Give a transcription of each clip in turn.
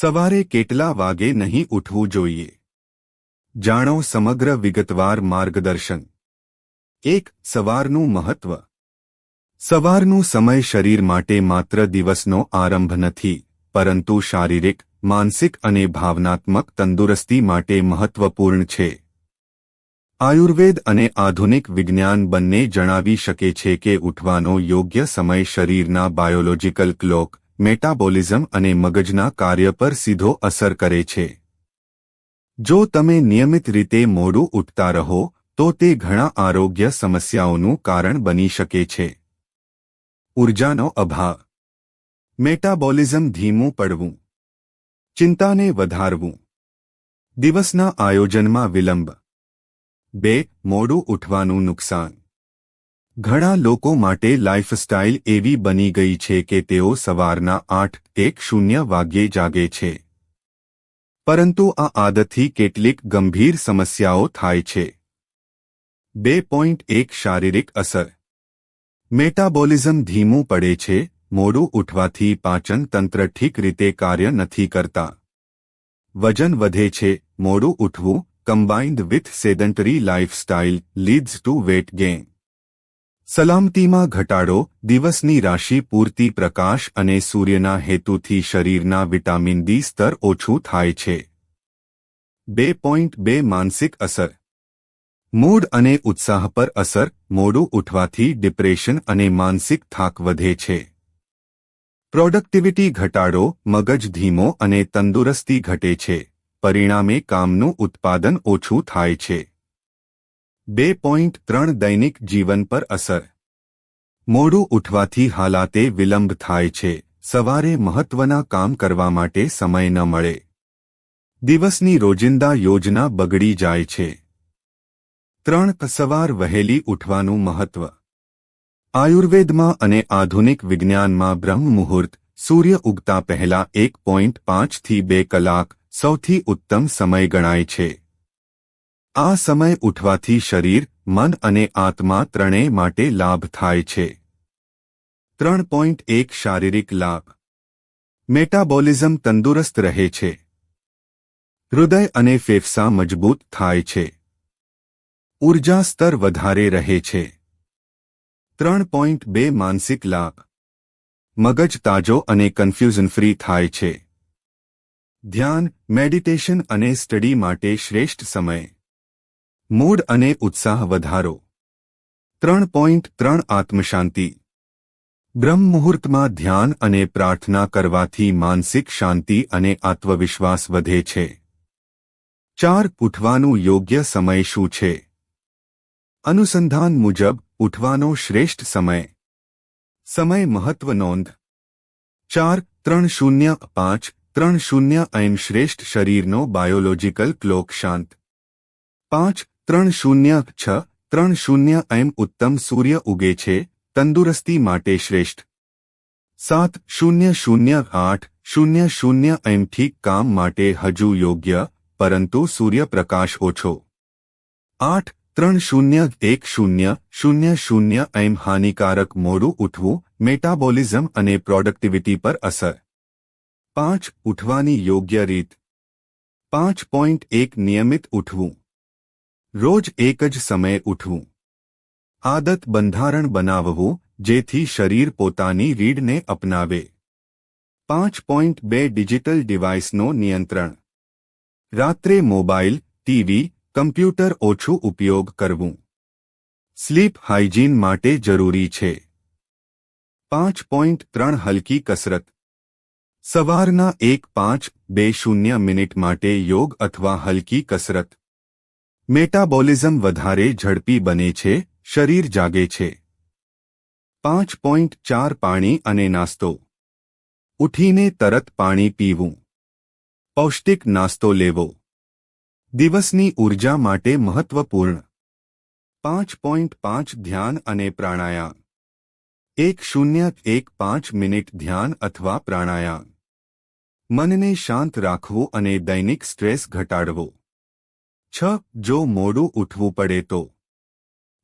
સવારે કેટલા વાગે નહીં ઉઠવું જોઈએ? જાણો સમગ્ર વિગતવાર માર્ગદર્શન. એક, સવારનું મહત્વ. સવારનું સમય શરીર માટે માત્ર દિવસનો આરંભ નથી, પરંતુ શારીરિક, માનસિક અને ભાવનાત્મક તંદુરસ્તી માટે મહત્વપૂર્ણ છે. આયુર્વેદ અને આધુનિક વિજ્ઞાન બંને જણાવી શકે છે કે ઉઠવાનો યોગ્ય સમય શરીરના બાયોલોજીકલ ક્લોક મેટાબોલિઝમ અને મગજના કાર્ય પર સીધો અસર કરે છે. જો તમે નિયમિત રીતે મોડું ઉઠતા રહો, તો તે ઘણા આરોગ્ય સમસ્યાઓનું કારણ બની શકે છે. ઉર્જાનો અભાવ. મેટાબોલિઝમ ધીમું પડવું. ચિંતાને વધારવું. દિવસના આયોજનમાં વિલંબ. બે, મોડું ઉઠવાનું નુકસાન. ઘણા લોકો માટે લાઇફસ્ટાઇલ એવી બની ગઈ છે કે તેઓ સવારના આઠ એક શૂન્ય વાગ્યે જાગે છે. પરંતુ આ આદતથી કેટલીક ગંભીર સમસ્યાઓ થાય છે. બે પોઈન્ટ એક શારીરિક અસર. મેટાબોલિઝમ ધીમું પડે છે, મોડું ઉઠવાથી પાચન તંત્ર ઠીક રીતે કાર્ય નથી કરતા. વજન વધે છે, મોડું ઉઠવું combined with sedentary lifestyle leads to weight gain સલામતીમાં ઘટાડો, દિવસની રાશિ પૂરતી પ્રકાશ અને સૂર્યના હેતુથી શરીરના વિટામિન ડી સ્તર ઓછું થાય છે. બે પોઈન્ટ બે માનસિક અસર. મૂડ અને ઉત્સાહ પર અસર, મોડું ઉઠવાથી ડિપ્રેશન અને માનસિક થાક વધે છે. પ્રોડક્ટિવિટી ઘટાડો, મગજ ધીમો અને તંદુરસ્તી ઘટે છે. પરિણામે કામનું ઉત્પાદન ઓછું થાય છે. બે પોઈન્ટ ત્રણ દૈનિક જીવન પર અસર. મોડું ઉઠવાથી હાલાતે વિલંબ થાય છે. સવારે મહત્વના કામ કરવા માટે સમય ન મળે. દિવસની રોજિંદા યોજના બગડી જાય છે. ત્રણ સવાર વહેલી ઉઠવાનું મહત્વ. આયુર્વેદમાં અને આધુનિક વિજ્ઞાનમાં બ્રહ્મ મુહૂર્ત, સૂર્ય ઉગતા પહેલા એક પોઈન્ટ પાંચથી બે કલાક સૌથી ઉત્તમ સમય ગણાય છે. આ સમય ઉઠવાથી શરીર, મન અને આત્મા ત્રણેય માટે લાભ થાય છે. ત્રણ પોઈન્ટ એક શારીરિક લાભ. મેટાબોલિઝમ તંદુરસ્ત રહે છે. હૃદય અને ફેફસા મજબૂત થાય છે. ઊર્જા સ્તર વધારે રહે છે. ત્રણ પોઈન્ટ બે માનસિક લાભ. મગજ તાજો અને કન્ફ્યુઝન ફ્રી થાય છે. ધ્યાન, મેડિટેશન અને સ્ટડી માટે શ્રેષ્ઠ સમય. મૂડ અને ઉત્સાહ વધારો. ત્રણ પોઈન્ટ ત્રણ આત્મશાંતિ. બ્રહ્મ મુહૂર્તમાં ધ્યાન અને પ્રાર્થના કરવાથી માનસિક શાંતિ અને આત્મવિશ્વાસ વધે છે. ચાર, ઉઠવાનું યોગ્ય સમય શું છે? અનુસંધાન મુજબ, ઉઠવાનો શ્રેષ્ઠ સમય. સમય મહત્વ નોંધ. ચાર, ત્રણ શૂન્ય પાંચ, ત્રણ શૂન્ય એમ શ્રેષ્ઠ શરીરનો બાયોલોજીકલ ક્લોક શાંત. પાંચ ત્રણ શૂન્ય છ, ત્રણ શૂન્ય એમ ઉત્તમ સૂર્ય ઉગે છે, તંદુરસ્તી માટે શ્રેષ્ઠ. સાત, શૂન્ય શૂન્ય આઠ, શૂન્ય શૂન્ય એમ ઠીક કામ માટે હજુ યોગ્ય, પરંતુ સૂર્યપ્રકાશ ઓછો. આઠ, ત્રણ શૂન્ય એક શૂન્ય શૂન્ય શૂન્ય એમ હાનિકારક મોડું ઉઠવું, મેટાબોલિઝમ અને પ્રોડક્ટિવિટી પર અસર. પાંચ, ઉઠવાની યોગ્ય રીત. પાંચ પોઈન્ટ એક નિયમિત ઉઠવું. રોજ એક જ સમયે ઉઠવું. આદત બંધારણ બનાવવું, જેથી શરીર પોતાની રીડને અપનાવે. પાંચ પોઈન્ટ બે ડિજિટલ ડિવાઇસનો નિયંત્રણ. રાત્રે મોબાઈલ, ટીવી, કમ્પ્યુટર ઓછું ઉપયોગ કરવું. સ્લીપ હાઇજીન માટે જરૂરી છે. પાંચ પોઈન્ટ ત્રણ હલકી કસરત. સવારના એક પાંચ બે શૂન્ય મિનિટ માટે યોગ અથવા હલકી કસરત. મેટાબોલિઝમ વધારે ઝડપી બને છે, શરીર જાગે છે. પાંચ પોઈન્ટ ચાર પાણી અને નાસ્તો. ઉઠીને તરત પાણી પીવું. પૌષ્ટિક નાસ્તો લેવો. દિવસની ઊર્જા માટે મહત્વપૂર્ણ. પાંચ પોઈન્ટ પાંચ ધ્યાન અને પ્રાણાયામ. એક શૂન્ય એક પાંચ મિનિટ ધ્યાન અથવા પ્રાણાયામ. મનને શાંત રાખવું અને દૈનિક સ્ટ્રેસ ઘટાડવો. છ, જો મોડું ઉઠવું પડે તો.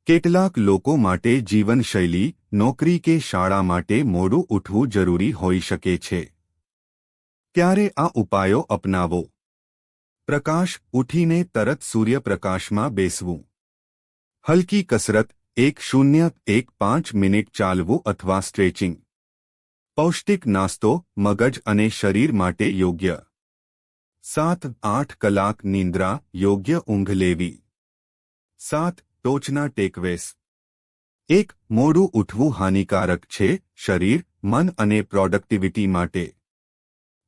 કેટલાક લોકો માટે જીવનશૈલી, નોકરી કે શાળા માટે મોડું ઉઠવું જરૂરી હોઈ શકે છે. ત્યારે આ ઉપાયો અપનાવો? પ્રકાશ ઉઠીને તરત સૂર્યપ્રકાશમાં બેસવું. હલકી કસરત, એક શૂન્ય, એક પાંચ મિનિટ ચાલવું અથવા સ્ટ્રેચિંગ. પૌષ્ટિક નાસ્તો, મગજ અને શરીર માટે યોગ્ય. સાત આઠ કલાક નિંદ્રા યોગ્ય ઊંઘ લેવી. સાત ટોચના ટેકવેસ એક, મોડું ઉઠવું હાનિકારક છે શરીર, મન અને પ્રોડક્ટિવિટી માટે.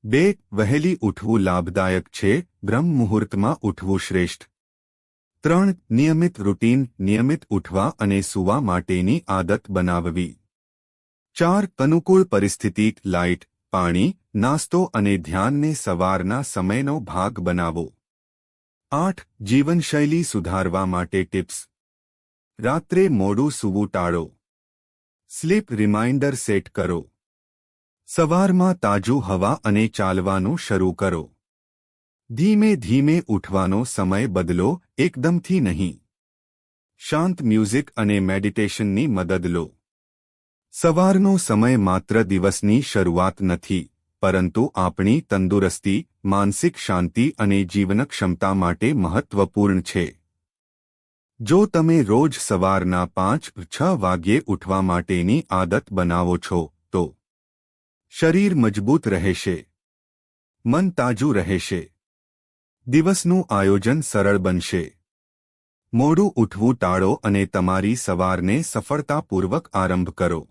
બે, વહેલી ઉઠવું લાભદાયક છે બ્રહ્મ મુહૂર્તમાં ઉઠવું શ્રેષ્ઠ. ત્રણ, નિયમિત રૂટીન, નિયમિત ઉઠવા અને સૂવા માટેની આદત બનાવવી. ચાર, અનુકૂળ પરિસ્થિતિ, લાઇટ પાણી, નાસ્તો અને ધ્યાનને સવારના સમયનો ભાગ બનાવો. આઠ, જીવનશૈલી સુધારવા માટે ટિપ્સ. રાત્રે મોડું સૂવું ટાળો. સ્લીપ રિમાઇન્ડર સેટ કરો. સવારમાં તાજું હવા અને ચાલવાનું શરૂ કરો. ધીમે ધીમે ઉઠવાનો સમય બદલો, એકદમથી નહીં. શાંત મ્યુઝિક અને મેડિટેશનની મદદ લો. સવારનો સમય માત્ર દિવસની શરૂઆત નથી, પરંતુ આપણી તંદુરસ્તી, માનસિક શાંતિ અને જીવનક્ષમતા માટે મહત્વપૂર્ણ છે. જો તમે રોજ સવારના પાંચ, છ વાગ્યે ઉઠવા માટેની આદત બનાવો છો, તો શરીર મજબૂત રહેશે. મન તાજું રહેશે. દિવસનું આયોજન સરળ બનશે. મોડું ઉઠવું ટાળો અને તમારી સવારને સફળતાપૂર્વક આરંભ કરો.